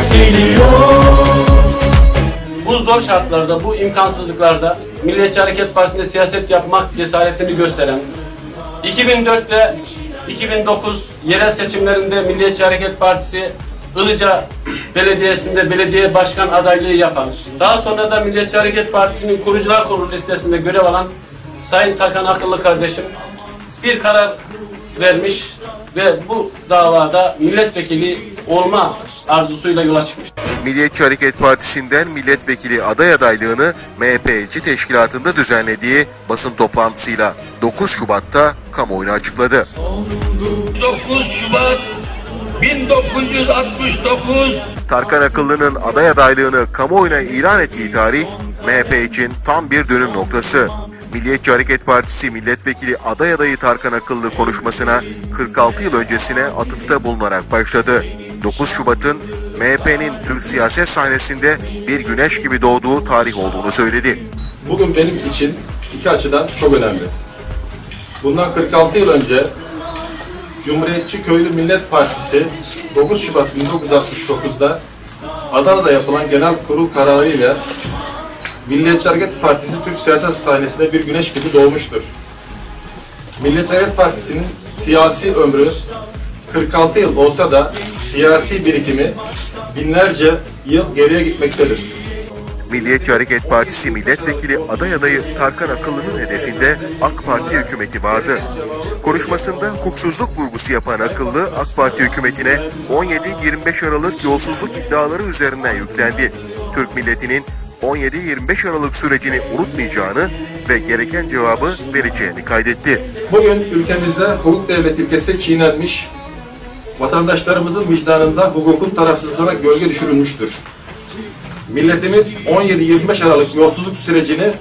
millet geliyor. Bu zor şartlarda, bu imkansızlıklarda Milliyetçi Hareket Partisi'nde siyaset yapmak cesaretini gösteren, 2004 ve 2009 yerel seçimlerinde Milliyetçi Hareket Partisi Ilıca Belediyesi'nde belediye başkan adaylığı yapan, daha sonra da Milliyetçi Hareket Partisi'nin kurucular kurulu listesinde görev alan Sayın Tarkan Akıllı kardeşim bir karar vermiş ve bu davada milletvekili olma arzusuyla yola çıkmış. Milliyetçi Hareket Partisi'nden milletvekili aday adaylığını MHP ilçe teşkilatında düzenlediği basın toplantısıyla 9 Şubat'ta kamuoyuna açıkladı. 9 Şubat 1969 Tarkan Akıllı'nın aday adaylığını kamuoyuna ilan ettiği tarih MHP için tam bir dönüm noktası. Milliyetçi Hareket Partisi milletvekili aday adayı Tarkan Akıllı konuşmasına 46 yıl öncesine atıfta bulunarak başladı. 9 Şubat'ın MHP'nin Türk siyaset sahnesinde bir güneş gibi doğduğu tarih olduğunu söyledi. Bugün benim için iki açıdan çok önemli. Bundan 46 yıl önce Cumhuriyetçi Köylü Millet Partisi 9 Şubat 1969'da Adana'da yapılan genel kurul kararıyla Milliyetçi Hareket Partisi Türk siyaset sahnesinde bir güneş gibi doğmuştur. Milliyetçi Hareket Partisi'nin siyasi ömrü 46 yıl olsa da siyasi birikimi binlerce yıl geriye gitmektedir. Milliyetçi Hareket Partisi milletvekili aday adayı Tarkan Akıllı'nın hedefinde AK Parti hükümeti vardı. Konuşmasında hukuksuzluk vurgusu yapan Akıllı, AK Parti hükümetine 17-25 Aralık yolsuzluk iddiaları üzerinden yüklendi. Türk milletinin 17-25 Aralık sürecini unutmayacağını ve gereken cevabı vereceğini kaydetti. Bugün ülkemizde hukuk devleti ilkesi çiğnenmiş, vatandaşlarımızın vicdanında hukukun tarafsızlığına gölge düşürülmüştür. Milletimiz 17-25 Aralık yolsuzluk sürecini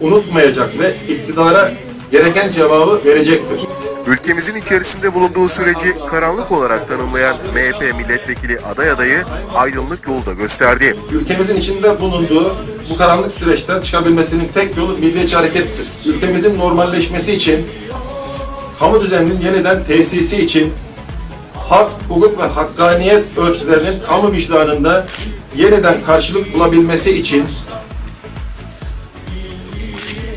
unutmayacak ve iktidara gereken cevabı verecektir. Ülkemizin içerisinde bulunduğu süreci karanlık olarak tanımlayan MHP milletvekili aday adayı aydınlık yolu da gösterdi. Ülkemizin içinde bulunduğu bu karanlık süreçten çıkabilmesinin tek yolu milliyetçi harekettir. Ülkemizin normalleşmesi için, kamu düzeninin yeniden tesisi için, hak, hukuk ve hakkaniyet ölçülerinin kamu vicdanında yeniden karşılık bulabilmesi için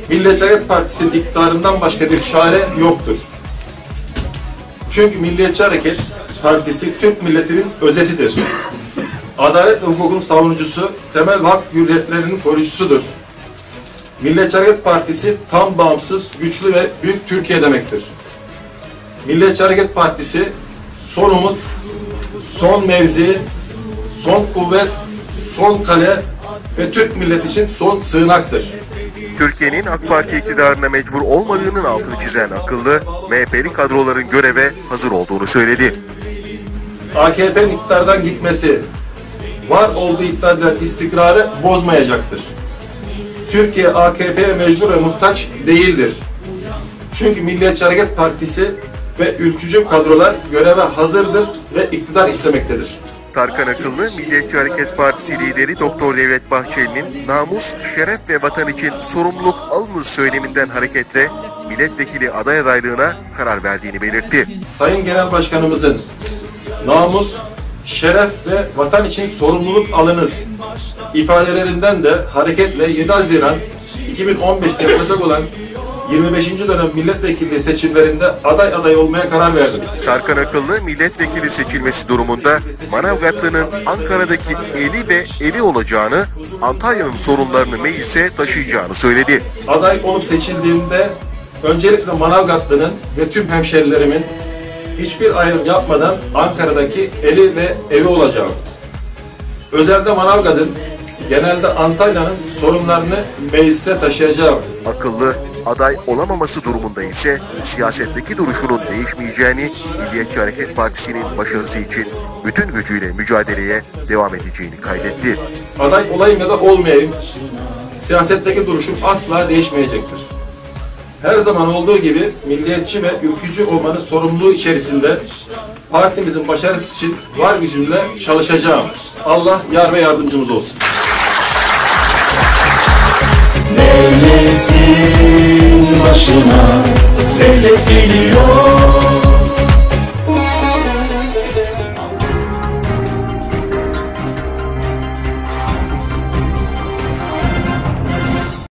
Milliyetçi Hareket Partisi'nin iktidarından başka bir çare yoktur. Çünkü Milliyetçi Hareket Partisi Türk milletinin özetidir. Adalet ve hukukun savunucusu, temel hak hürriyetlerinin koruyucusudur. Milliyetçi Hareket Partisi tam bağımsız, güçlü ve büyük Türkiye demektir. Milliyetçi Hareket Partisi son umut, son mevzi, son kuvvet, son kale ve Türk milleti için son sığınaktır. Türkiye'nin AK Parti iktidarına mecbur olmadığının altını çizen akıllı, MHP'li kadroların göreve hazır olduğunu söyledi. AKP'nin iktidardan gitmesi, var olduğu iktidardan istikrarı bozmayacaktır. Türkiye AKP'ye mecbur ve muhtaç değildir. Çünkü Milliyetçi Hareket Partisi ve ülkücü kadrolar göreve hazırdır ve iktidar istemektedir. Tarkan Akıllı, Milliyetçi Hareket Partisi lideri Doktor Devlet Bahçeli'nin namus, şeref ve vatan için sorumluluk alınız söyleminden hareketle milletvekili aday adaylığına karar verdiğini belirtti. Sayın Genel Başkanımızın namus, şeref ve vatan için sorumluluk alınız ifadelerinden de hareketle 7 Haziran 2015'te yapılacak olan 25. dönem milletvekilliği seçimlerinde aday aday olmaya karar verdim. Tarkan Akıllı milletvekili seçilmesi durumunda Manavgatlı'nın Ankara'daki eli ve evi olacağını, Antalya'nın sorunlarını meclise taşıyacağını söyledi. Aday olup seçildiğimde öncelikle Manavgatlı'nın ve tüm hemşerilerimin hiçbir ayrım yapmadan Ankara'daki eli ve evi olacağım. Özelde Manavgat'ın, genelde Antalya'nın sorunlarını meclise taşıyacağım. Akıllı aday olamaması durumunda ise siyasetteki duruşunun değişmeyeceğini, Milliyetçi Hareket Partisi'nin başarısı için bütün gücüyle mücadeleye devam edeceğini kaydetti. Aday olayım ya da olmayayım, siyasetteki duruşum asla değişmeyecektir. Her zaman olduğu gibi milliyetçi ve ülkücü olmanın sorumluluğu içerisinde partimizin başarısı için var gücümle çalışacağım. Allah yar ve yardımcımız olsun. Devletin başına devlet geliyor